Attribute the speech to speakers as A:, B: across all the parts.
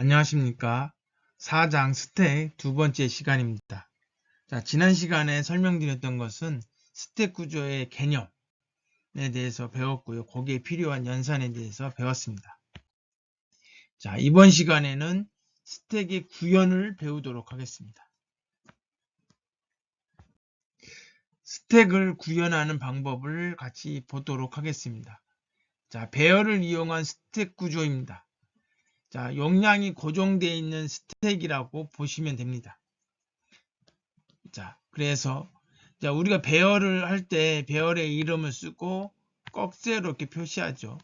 A: 안녕하십니까. 4장 스택 두 번째 시간입니다. 자, 지난 시간에 설명드렸던 것은 스택 구조의 개념에 대해서 배웠고요. 거기에 필요한 연산에 대해서 배웠습니다. 자, 이번 시간에는 스택의 구현을 배우도록 하겠습니다. 스택을 구현하는 방법을 같이 보도록 하겠습니다. 자, 배열을 이용한 스택 구조입니다. 자, 용량이 고정되어 있는 스택이라고 보시면 됩니다. 자, 그래서 자, 우리가 배열을 할 때 배열의 이름을 쓰고 꺽쇠로 이렇게 표시하죠.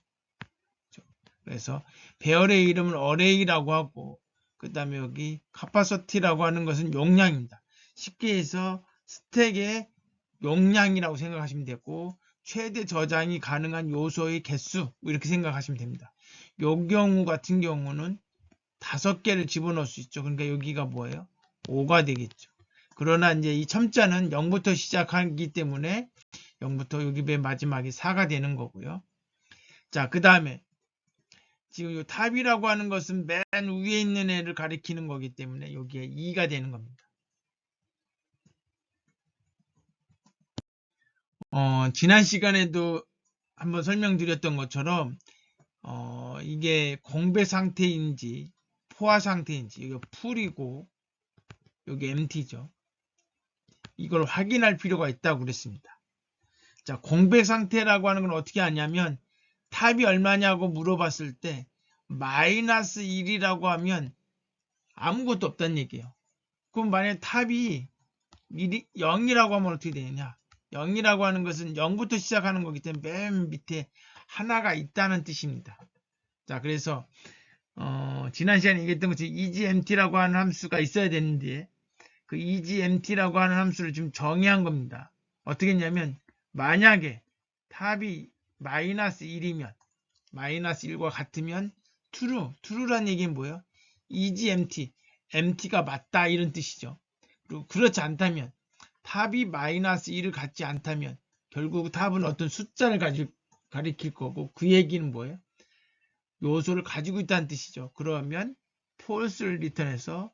A: 그래서 배열의 이름을 어레이라고 하고 그 다음에 여기 카파서티라고 하는 것은 용량입니다. 쉽게 해서 스택의 용량이라고 생각하시면 되고 최대 저장이 가능한 요소의 개수 뭐 이렇게 생각하시면 됩니다. 요 경우 같은 경우는 다섯 개를 집어넣을 수 있죠. 그러니까 여기가 뭐예요? 5가 되겠죠. 그러나 이제 이 첨자는 0부터 시작하기 때문에 0부터 여기 맨 마지막에 4가 되는 거고요. 자, 그 다음에 지금 이 탑이라고 하는 것은 맨 위에 있는 애를 가리키는 거기 때문에 여기에 2가 되는 겁니다. 어, 지난 시간에도 한번 설명드렸던 것처럼 어, 이게 공배 상태인지 포화 상태인지 이게 풀이고 여기 MT죠. 이걸 확인할 필요가 있다고 그랬습니다. 자, 공배 상태라고 하는 건 어떻게 하냐면 탑이 얼마냐고 물어봤을 때 마이너스 1이라고 하면 아무것도 없다는 얘기예요. 그럼 만약에 탑이 1이 0이라고 하면 어떻게 되느냐? 0이라고 하는 것은 0부터 시작하는 거기 때문에 맨 밑에 하나가 있다는 뜻입니다. 자, 그래서 어, 지난 시간에 얘기했던 것처럼 EGMT라고 하는 함수가 있어야 되는데 그 EGMT라고 하는 함수를 지금 정의한 겁니다. 어떻게 했냐면 만약에 탑이 마이너스 1이면 마이너스 1과 같으면 true, true란 얘기는 뭐예요? EGMT, MT가 맞다 이런 뜻이죠. 그리고 그렇지 않다면 탑이 마이너스 1을 갖지 않다면 결국 탑은 어떤 숫자를 가지, 가리킬 거고 그 얘기는 뭐예요? 요소를 가지고 있다는 뜻이죠. 그러면 false를 리턴해서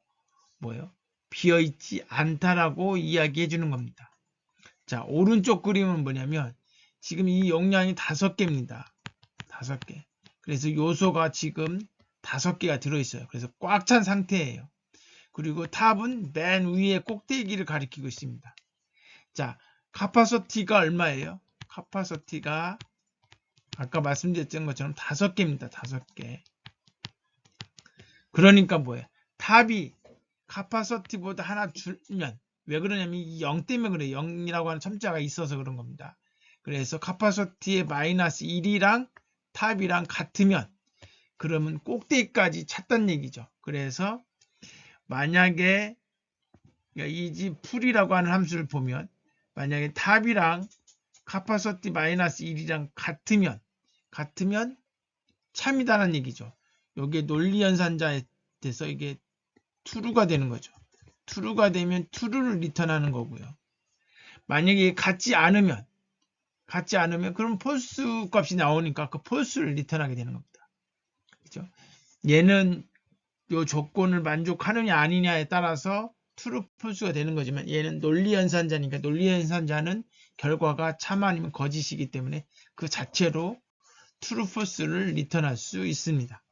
A: 뭐예요? 비어있지 않다라고 이야기해 주는 겁니다. 자, 오른쪽 그림은 뭐냐면 지금 이 용량이 다섯 개입니다. 다섯 개. 그래서 요소가 지금 다섯 개가 들어있어요. 그래서 꽉 찬 상태예요. 그리고 탑은 맨 위에 꼭대기를 가리키고 있습니다. 자, 카파서티가 얼마예요? 카파서티가 아까 말씀드렸던 것처럼 다섯 개입니다. 다섯 개. 그러니까 뭐예요? 탑이 카파서티보다 하나 줄면 왜 그러냐면 이 0 때문에 그래요. 0이라고 하는 첨자가 있어서 그런 겁니다. 그래서 카파서티의 마이너스 1이랑 탑이랑 같으면 그러면 꼭대기까지 찼단 얘기죠. 그래서 만약에 이지 풀이라고 하는 함수를 보면 만약에 탑이랑 카파서티 마이너스 1이랑 같으면 같으면 참이다라는 얘기죠. 여기에 논리연산자에 대해서 이게 true가 되는 거죠. true가 되면 true를 리턴하는 거고요. 만약에 같지 않으면 같지 않으면 그럼 false 값이 나오니까 그 false를 리턴하게 되는 겁니다. 그죠? 얘는 요 조건을 만족하느냐 아니냐에 따라서 true, false가 되는 거지만 얘는 논리연산자니까 논리연산자는 결과가 참 아니면 거짓이기 때문에 그 자체로 true, false를 리턴할 수 있습니다.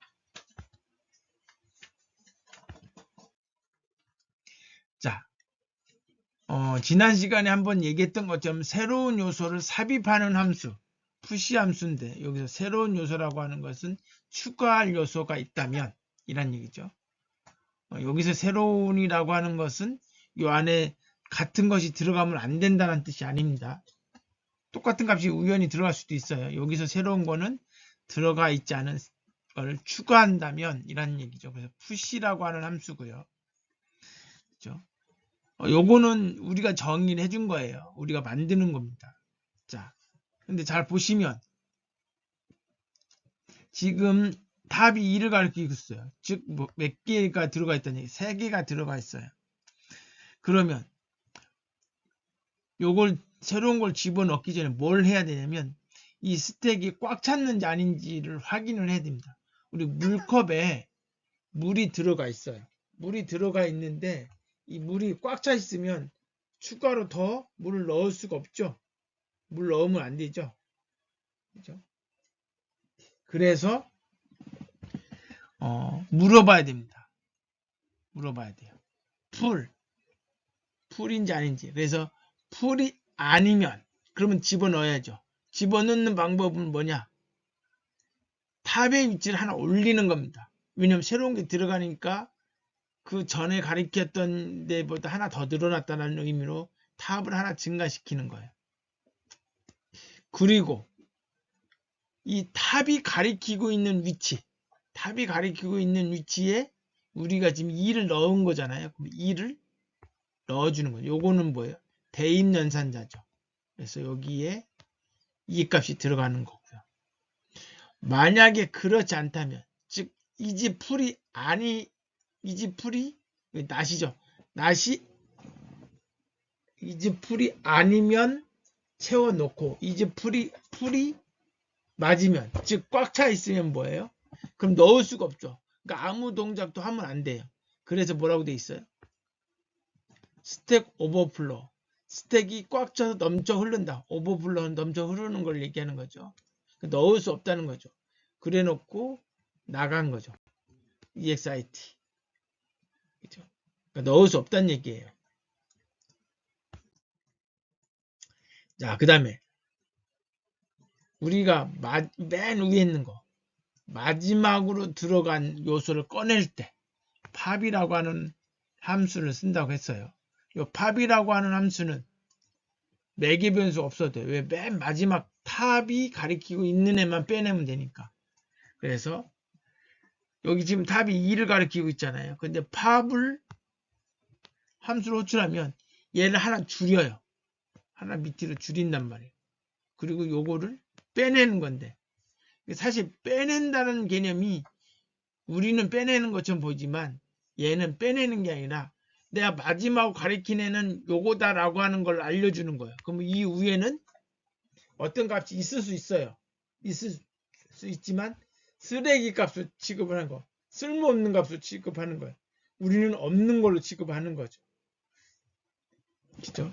A: 자, 어, 지난 시간에 한번 얘기했던 것처럼 새로운 요소를 삽입하는 함수, 푸시 함수인데 여기서 새로운 요소라고 하는 것은 추가할 요소가 있다면 이란 얘기죠. 어, 여기서 새로운이라고 하는 것은 이 안에 같은 것이 들어가면 안 된다는 뜻이 아닙니다. 똑같은 값이 우연히 들어갈 수도 있어요. 여기서 새로운 거는 들어가 있지 않은 걸 추가한다면 이란 얘기죠. 그래서 푸시라고 하는 함수고요. 그죠? 어, 요거는 우리가 정의를 해준 거예요. 우리가 만드는 겁니다. 자, 근데 잘 보시면 지금 답이 2를 가리키고 있어요. 즉, 뭐 몇 개가 들어가 있다니 3개가 들어가 있어요. 그러면 요걸 새로운 걸 집어넣기 전에 뭘 해야 되냐면 이 스택이 꽉 찼는지 아닌지를 확인을 해야 됩니다. 우리 물컵에 물이 들어가 있어요. 물이 들어가 있는데 이 물이 꽉 차 있으면 추가로 더 물을 넣을 수가 없죠. 물 넣으면 안 되죠. 그죠? 그래서 어, 물어봐야 됩니다. 물어봐야 돼요. 풀. 풀인지 아닌지. 그래서 풀이 아니면 그러면 집어넣어야죠. 집어넣는 방법은 뭐냐? 탑의 위치를 하나 올리는 겁니다. 왜냐면 새로운 게 들어가니까 그 전에 가리켰던 데보다 하나 더 늘어났다는 의미로 탑을 하나 증가시키는 거예요. 그리고 이 탑이 가리키고 있는 위치, 탑이 가리키고 있는 위치에 우리가 지금 2를 넣은 거잖아요. 그럼 2를 넣어주는 거예요. 요거는 뭐예요? 대입 연산자죠. 그래서 여기에 이 값이 들어가는 거고요. 만약에 그렇지 않다면, 즉, 이 집 풀이 아니, 이 집 풀이, 낫이죠. 낫이, 이 집 풀이 아니면 채워놓고, 이 집 풀이, 풀이 맞으면, 즉, 꽉 차 있으면 뭐예요? 그럼 넣을 수가 없죠. 그러니까 아무 동작도 하면 안 돼요. 그래서 뭐라고 돼 있어요? 스택 오버플로. 스택이 꽉 차서 넘쳐 흐른다. 오버플로는 넘쳐 흐르는 걸 얘기하는 거죠. 넣을 수 없다는 거죠. 그래 놓고 나간 거죠. EXIT. 그죠? 그러니까 넣을 수 없다는 얘기예요. 자, 그 다음에 우리가 마, 맨 위에 있는 거 마지막으로 들어간 요소를 꺼낼 때 팝이라고 하는 함수를 쓴다고 했어요. 이 팝이라고 하는 함수는 매개 변수 없어도 돼요. 왜 맨 마지막 탑이 가리키고 있는 애만 빼내면 되니까. 그래서 여기 지금 탑이 2를 가리키고 있잖아요. 근데 팝을 함수로 호출하면 얘를 하나 줄여요. 하나 밑으로 줄인단 말이에요. 그리고 요거를 빼내는 건데 사실 빼낸다는 개념이 우리는 빼내는 것처럼 보이지만 얘는 빼내는 게 아니라 내가 마지막 가리킨 애는 요거다라고 하는 걸 알려주는 거예요. 그럼 이 위에는 어떤 값이 있을 수 있어요. 있을 수 있지만 쓰레기 값을 취급하는 거, 쓸모없는 값을 취급하는 거예요. 우리는 없는 걸로 취급하는 거죠. 그죠?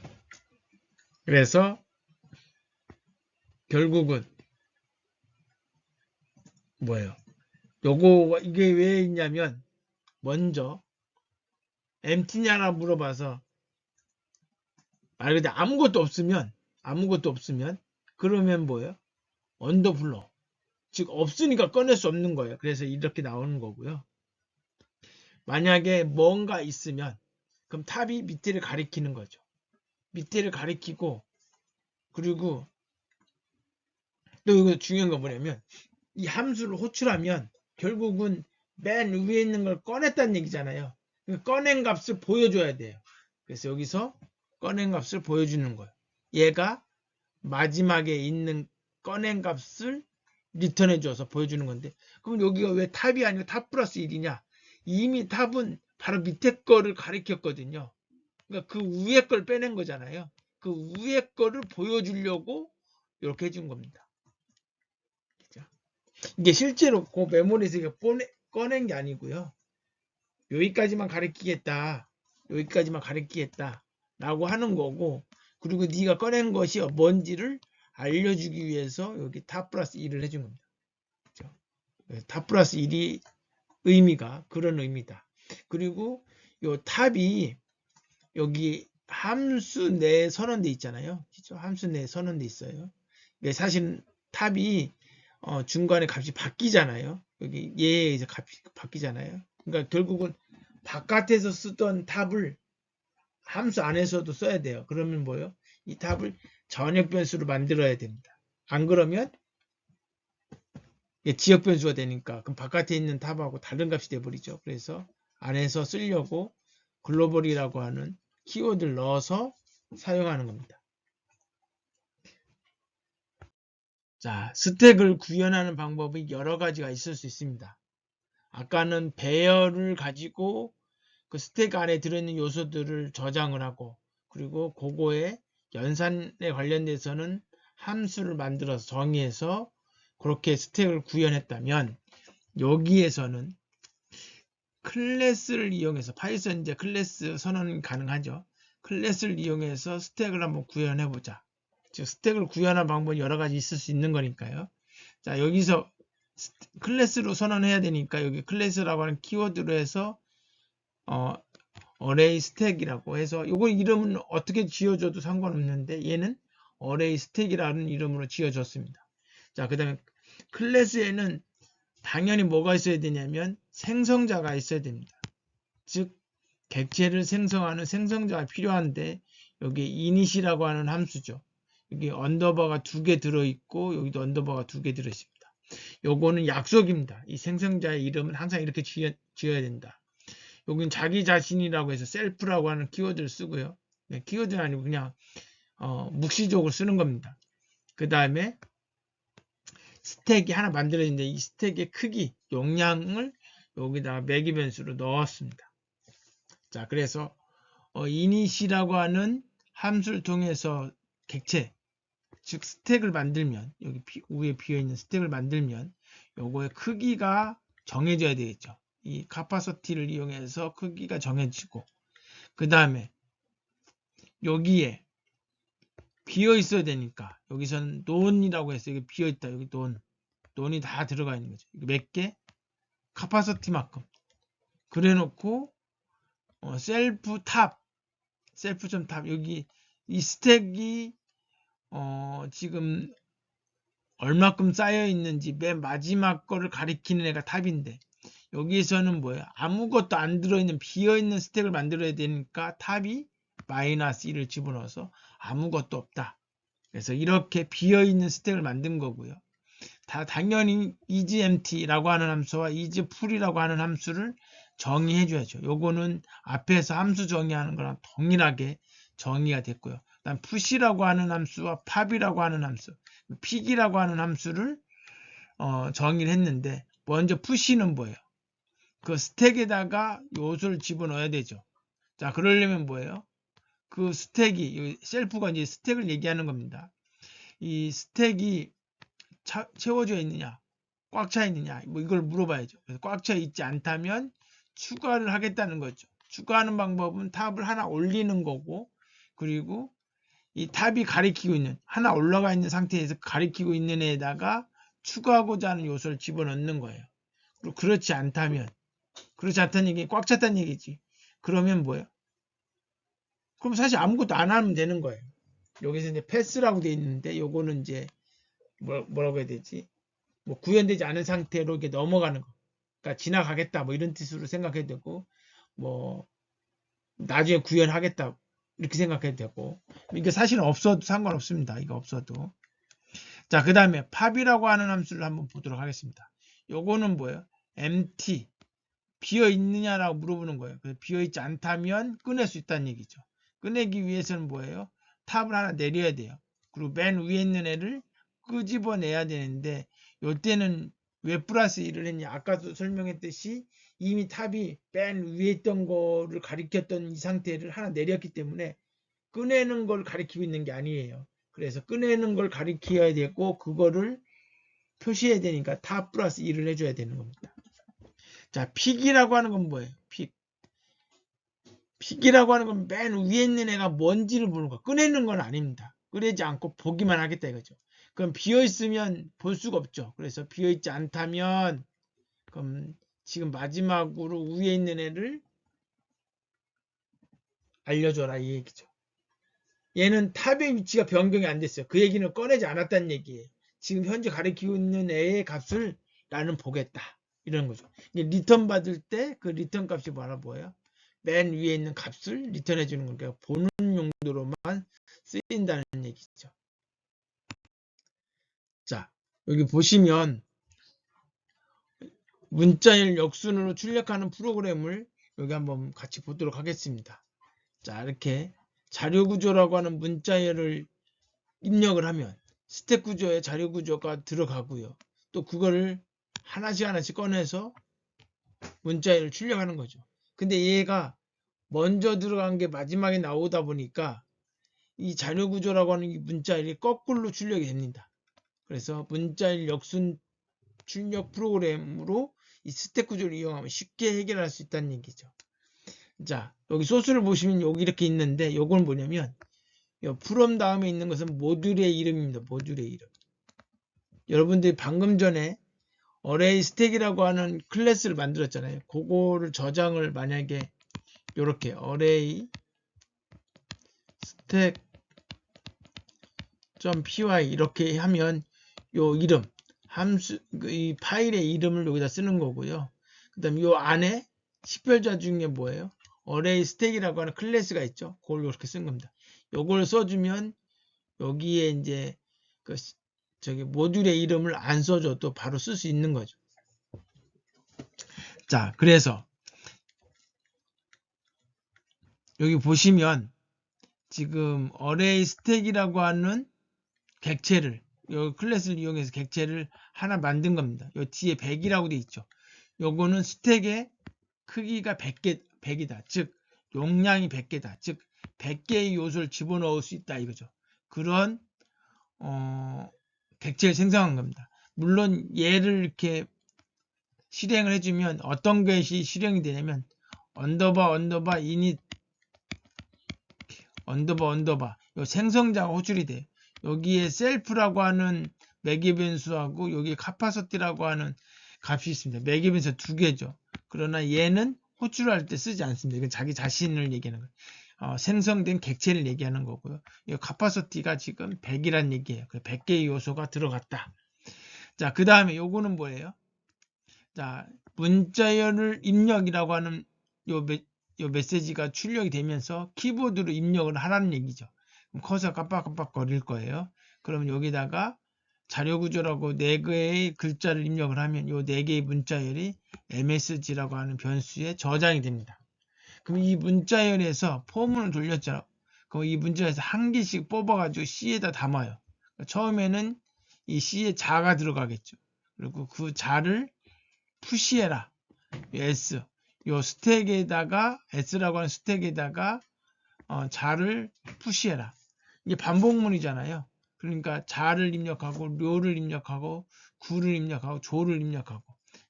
A: 그래서 결국은 뭐예요? 요거 이게 왜 있냐면 먼저 MT냐라 물어봐서 말 그대로 아무것도 없으면 아무것도 없으면 그러면 뭐예요? 언더플로 즉 없으니까 꺼낼 수 없는 거예요. 그래서 이렇게 나오는 거고요. 만약에 뭔가 있으면 그럼 탑이 밑에를 가리키는 거죠. 밑에를 가리키고 그리고 또 이거 중요한 건 뭐냐면 이 함수를 호출하면 결국은 맨 위에 있는 걸 꺼냈다는 얘기잖아요. 그 꺼낸 값을 보여줘야 돼요. 그래서 여기서 꺼낸 값을 보여주는 거예요. 얘가 마지막에 있는 꺼낸 값을 리턴해 줘서 보여주는 건데 그럼 여기가 왜 탑이 아니고 탑 플러스 1이냐 이미 탑은 바로 밑에 거를 가리켰거든요 그러니까 그 위에 걸 빼낸 거잖아요 그 위에 거를 보여주려고 이렇게 해준 겁니다 이게 실제로 그 메모리에서 꺼낸 게 아니고요. 여기까지만 가리키겠다. 여기까지만 가리키겠다. 라고 하는 거고 그리고 네가 꺼낸 것이 뭔지를 알려주기 위해서 여기 탑 플러스 1을 해준 겁니다. 탑 플러스 1이 의미가 그런 의미다. 그리고 요 탑이 여기 함수 내에 선언돼 있잖아요. 그렇죠? 함수 내에 선언돼 있어요. 사실 탑이 어, 중간에 값이 바뀌잖아요. 여기 얘에 의해서 값이 바뀌잖아요. 그러니까 결국은 바깥에서 쓰던 탑을 함수 안에서도 써야 돼요. 그러면 뭐요? 이 탑을 전역 변수로 만들어야 됩니다. 안 그러면 지역 변수가 되니까 그럼 바깥에 있는 탑하고 다른 값이 돼버리죠. 그래서 안에서 쓰려고 글로벌이라고 하는 키워드를 넣어서 사용하는 겁니다. 자, 스택을 구현하는 방법이 여러 가지가 있을 수 있습니다. 아까는 배열을 가지고 그 스택 안에 들어있는 요소들을 저장을 하고 그리고 그거에 연산에 관련돼서는 함수를 만들어서 정의해서 그렇게 스택을 구현했다면 여기에서는 클래스를 이용해서 파이썬 이제 클래스 선언이 가능하죠. 클래스를 이용해서 스택을 한번 구현해 보자. 즉 스택을 구현한 방법이 여러 가지 있을 수 있는 거니까요. 자 여기서 클래스로 선언해야 되니까 여기 클래스라고 하는 키워드로 해서 어 어레이 스택이라고 해서 요거 이름은 어떻게 지어줘도 상관없는데 얘는 어레이 스택이라는 이름으로 지어줬습니다. 자, 그 다음에 클래스에는 당연히 뭐가 있어야 되냐면 생성자가 있어야 됩니다. 즉, 객체를 생성하는 생성자가 필요한데 여기 이닛이라고 하는 함수죠. 여기 언더바가 두 개 들어있고 여기도 언더바가 두 개 들어있습니다. 요거는 약속입니다. 이 생성자의 이름은 항상 이렇게 지어, 지어 야 된다. 여기는 자기 자신이라고 해서 셀프라고 하는 키워드를 쓰고요. 네, 키워드는 아니고 그냥 어, 묵시적으로 쓰는 겁니다. 그 다음에 스택이 하나 만들어진데 이 스택의 크기, 용량을 여기다 매기 변수로 넣었습니다. 자, 그래서 어, init이라고 하는 함수를 통해서 객체, 즉 스택을 만들면 여기 비- 위에 비어 있는 스택을 만들면 요거의 크기가 정해져야 되겠죠. 이 카파서티를 이용해서 크기가 정해지고 그 다음에 여기에 비어 있어야 되니까 여기서는 논이라고 해서 여기 비어 있다. 여기 논. 논이 다 들어가 있는 거죠. 몇 개? 카파서티만큼. 그래 놓고 어, 셀프 탑 셀프 점탑 여기 이 스택이 어, 지금 얼마큼 쌓여 있는지 맨 마지막 거를 가리키는 애가 탑인데 여기에서는 뭐예요? 아무것도 안 들어있는 비어있는 스택을 만들어야 되니까 탑이 마이너스 1을 집어넣어서 아무것도 없다. 그래서 이렇게 비어있는 스택을 만든 거고요. 다 당연히 isempty라고 하는 함수와 isfull이라고 하는 함수를 정의해 줘야죠. 요거는 앞에서 함수 정의하는 거랑 동일하게 정의가 됐고요. Push라고 하는 함수와 pop이라고 하는 함수, 픽이라고 하는 함수를 어, 정의를 했는데 먼저 push는 뭐예요? 그 스택에다가 요소를 집어넣어야 되죠. 자, 그러려면 뭐예요? 그 스택이, 이 셀프가 이제 스택을 얘기하는 겁니다. 이 스택이 차- 채워져 있느냐, 꽉 차 있느냐, 뭐 이걸 물어봐야죠. 꽉 차 있지 않다면 추가를 하겠다는 거죠. 추가하는 방법은 탑을 하나 올리는 거고, 그리고 이 탑이 가리키고 있는, 하나 올라가 있는 상태에서 가리키고 있는 애에다가 추가하고자 하는 요소를 집어넣는 거예요. 그리고 그렇지 않다면, 그렇지 않다는 얘기, 꽉 찼다는 얘기지. 그러면 뭐예요? 그럼 사실 아무것도 안 하면 되는 거예요. 여기서 이제 패스라고 돼 있는데, 요거는 이제 뭐, 뭐라고 해야 되지? 뭐 구현되지 않은 상태로 이렇게 넘어가는 거. 그러니까 지나가겠다 뭐 이런 뜻으로 생각해도 되고, 뭐 나중에 구현하겠다 이렇게 생각해도 되고, 이게 사실은 없어도 상관없습니다. 이거 없어도. 자, 그 다음에 팝이라고 하는 함수를 한번 보도록 하겠습니다. 요거는 뭐예요? empty 비어 있느냐라고 물어보는 거예요. 비어 있지 않다면 꺼낼 수 있다는 얘기죠. 꺼내기 위해서는 뭐예요? 탑을 하나 내려야 돼요. 그리고 맨 위에 있는 애를 끄집어내야 되는데 요때는 왜 플러스 1을 했냐? 아까도 설명했듯이 이미 탑이 맨 위에 있던 거를 가리켰던 이 상태를 하나 내렸기 때문에 꺼내는 걸 가리키고 있는 게 아니에요. 그래서 꺼내는 걸 가리켜야 되고 그거를 표시해야 되니까 탑 플러스 1을 해줘야 되는 겁니다. 자, 픽이라고 하는 건 뭐예요? 픽. 픽이라고 하는 건 맨 위에 있는 애가 뭔지를 보는 거. 꺼내는 건 아닙니다. 꺼내지 않고 보기만 하겠다 이거죠. 그럼 비어 있으면 볼 수가 없죠. 그래서 비어 있지 않다면 그럼 지금 마지막으로 위에 있는 애를 알려줘라 이 얘기죠. 얘는 탑의 위치가 변경이 안 됐어요. 그 얘기는 꺼내지 않았다는 얘기예요. 지금 현재 가리키고 있는 애의 값을 나는 보겠다. 이런 거죠. 리턴 받을 때 그 리턴 값이 뭐라 뭐예요? 맨 위에 있는 값을 리턴해 주는 거니까 보는 용도로만 쓰인다는 얘기죠. 자, 여기 보시면 문자열 역순으로 출력하는 프로그램을 여기 한번 같이 보도록 하겠습니다. 자, 이렇게 자료 구조라고 하는 문자열을 입력을 하면 스택 구조에 자료 구조가 들어가고요. 또 그거를 하나씩 하나씩 꺼내서 문자열을 출력하는 거죠. 근데 얘가 먼저 들어간 게 마지막에 나오다 보니까 이 자료 구조라고 하는 이 문자열이 거꾸로 출력이 됩니다. 그래서 문자열 역순 출력 프로그램으로 이 스택 구조를 이용하면 쉽게 해결할 수 있다는 얘기죠. 자, 여기 소스를 보시면 여기 이렇게 있는데 요건 뭐냐면 요 from 다음에 있는 것은 모듈의 이름입니다. 모듈의 이름. 여러분들이 방금 전에 어레이 스택이라고 하는 클래스를 만들었잖아요. 그거를 저장을 만약에 이렇게 어레이 스택 .py 이렇게 하면 요 이름 함수 그이 파일의 이름을 여기다 쓰는 거고요. 그 다음 요 안에 식별자 중에 뭐예요? 어레이 스택이라고 하는 클래스가 있죠. 그걸 이렇게 쓴 겁니다. 요걸 써주면 여기에 이제 그 저기 모듈의 이름을 안 써줘도 바로 쓸 수 있는 거죠. 자, 그래서 여기 보시면 지금 어레이 스택이라고 하는 객체를 요 클래스를 이용해서 객체를 하나 만든 겁니다. 요 뒤에 100이라고 돼 있죠. 요거는 스택의 크기가 100개 100이다. 즉 용량이 100개다. 즉 100개의 요소를 집어넣을 수 있다 이거죠. 그런 어, 객체를 생성한 겁니다. 물론 얘를 이렇게 실행을 해주면 어떤 것이 실행이 되냐면 언더바 언더바 이닛 언더바 언더바 요 생성자가 호출이 돼요. 여기에 셀프라고 하는 매개 변수하고 여기 카파서티라고 하는 값이 있습니다. 매개 변수 두 개죠. 그러나 얘는 호출할 때 쓰지 않습니다. 이건 자기 자신을 얘기하는 거예요. 어, 생성된 객체를 얘기하는 거고요. 이 카파시티가 지금 100이란 얘기예요. 100개의 요소가 들어갔다. 자, 그 다음에 요거는 뭐예요? 자, 문자열을 입력이라고 하는 요, 메, 요 메시지가 출력이 되면서 키보드로 입력을 하라는 얘기죠. 커서 깜빡깜빡 거릴 거예요. 그러면 여기다가 자료 구조라고 4개의 글자를 입력을 하면 요 4개의 문자열이 MSG라고 하는 변수에 저장이 됩니다. 그럼 이 문자열에서 포문을 돌렸잖아. 그럼 이 문자에서 한 개씩 뽑아가지고 C에다 담아요. 처음에는 이 C에 자가 들어가겠죠. 그리고 그 자를 푸시해라. S. 요 스택에다가 S라고 하는 스택에다가 어, 자를 푸시해라. 이게 반복문이잖아요. 그러니까 자를 입력하고 료를 입력하고 구를 입력하고 조를 입력하고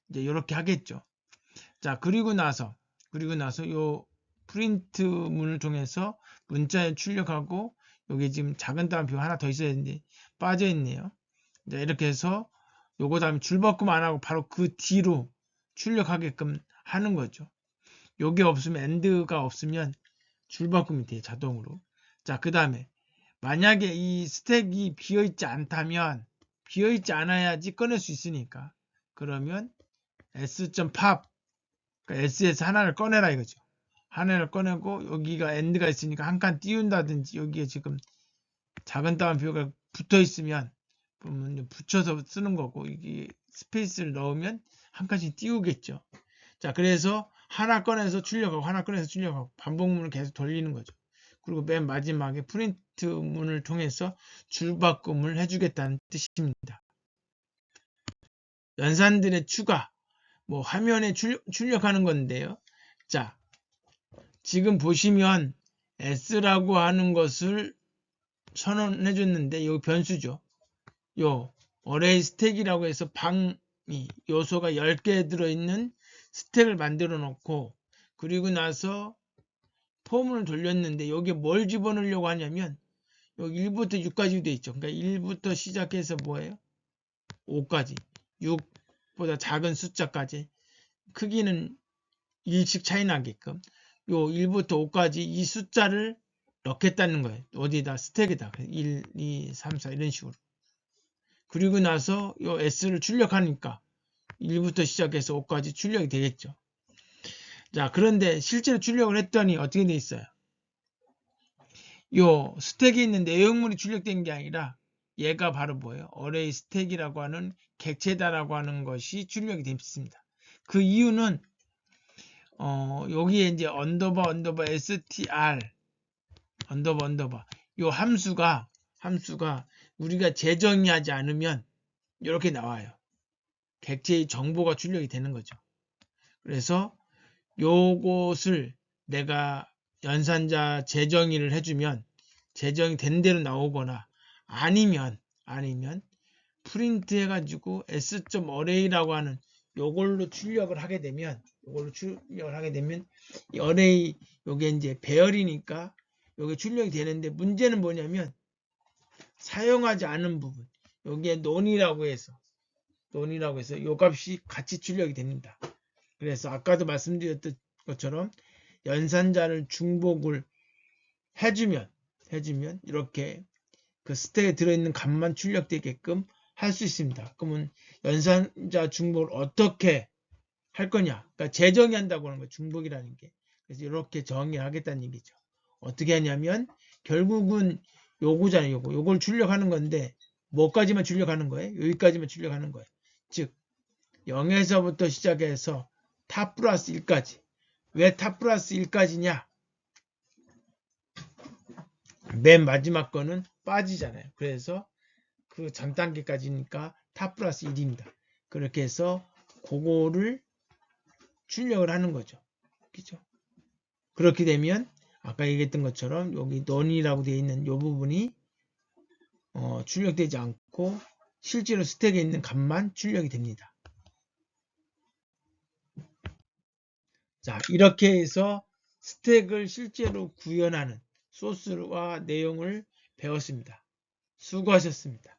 A: 이제 이렇게 하겠죠. 자 그리고 나서 그리고 나서 요 프린트 문을 통해서 문자에 출력하고 여기 지금 작은 따옴표 하나 더 있어야 되는데 빠져 있네요. 자 이렇게 해서 요거 다음에 줄바꿈 안 하고 바로 그 뒤로 출력하게끔 하는 거죠. 요게 없으면 엔드가 없으면 줄바꿈이 돼요 자동으로. 자 그 다음에 만약에 이 스택이 비어있지 않다면 비어있지 않아야지 꺼낼 수 있으니까 그러면 s.pop 그러니까 s에서 하나를 꺼내라 이거죠. 하나를 꺼내고 여기가 end가 있으니까 한 칸 띄운다든지 여기에 지금 작은 따옴표가 붙어 있으면 붙여서 쓰는 거고 이게 스페이스를 넣으면 한 칸씩 띄우겠죠. 자 그래서 하나 꺼내서 출력하고 하나 꺼내서 출력하고 반복문을 계속 돌리는 거죠. 그리고 맨 마지막에 프린트 문을 통해서 줄바꿈을 해주겠다는 뜻입니다. 연산들의 추가, 뭐 화면에 출, 출력하는 건데요. 자, 지금 보시면 S라고 하는 것을 선언해 줬는데 여기 변수죠. 요 어레이 스택이라고 해서 방이 요소가 10개 들어있는 스택을 만들어 놓고 그리고 나서 폼을 돌렸는데 여기에 뭘 집어넣으려고 하냐면 여기 1부터 6까지 돼 있죠. 그러니까 1부터 시작해서 뭐예요? 5까지. 6보다 작은 숫자까지. 크기는 1씩 차이 나게끔 요 1부터 5까지 이 숫자를 넣겠다는 거예요. 어디다 스택에다 1, 2, 3, 4 이런 식으로. 그리고 나서 요 S를 출력하니까 1부터 시작해서 5까지 출력이 되겠죠. 자, 그런데 실제로 출력을 했더니 어떻게 돼 있어요? 요 스택에 있는 내용물이 출력된 게 아니라 얘가 바로 뭐예요? 어레이 스택이라고 하는 객체다라고 하는 것이 출력이 됐습니다. 그 이유는 어, 여기에 이제 언더바 언더바 str 언더바 언더바 요 함수가 함수가 우리가 재정의하지 않으면 이렇게 나와요. 객체의 정보가 출력이 되는 거죠. 그래서 요것을 내가 연산자 재정의를 해주면 재정이 된 대로 나오거나 아니면 아니면 프린트 해가지고 s.array라고 하는 요걸로 출력을 하게 되면 요걸로 출력을 하게 되면 이 어레이 요게 이제 배열이니까 요게 출력이 되는데 문제는 뭐냐면 사용하지 않은 부분 여기에 논이라고 해서 논이라고 해서 요 값이 같이 출력이 됩니다. 그래서 아까도 말씀드렸던 것처럼 연산자를 중복을 해주면 해주면 이렇게 그 스택에 들어있는 값만 출력되게끔 할 수 있습니다. 그러면 연산자 중복을 어떻게 할 거냐? 그러니까 재정의 한다고 하는 거 중복이라는 게 그래서 이렇게 정의하겠다는 얘기죠. 어떻게 하냐면 결국은 요거잖아요. 요거 요걸 출력하는 건데 뭐까지만 출력하는 거예요? 여기까지만 출력하는 거예요. 즉 0에서부터 시작해서 탑 플러스 1까지 왜탑 플러스 1까지냐? 맨 마지막 거는 빠지잖아요. 그래서 그 전 단계까지니까 탑 플러스 1입니다. 그렇게 해서 그거를 출력을 하는 거죠. 그죠? 그렇게 되면 아까 얘기했던 것처럼 여기 넌이라고 되어 있는 이 부분이 어, 출력되지 않고 실제로 스택에 있는 값만 출력이 됩니다. 자, 이렇게 해서 스택을 실제로 구현하는 소스와 내용을 배웠습니다. 수고하셨습니다.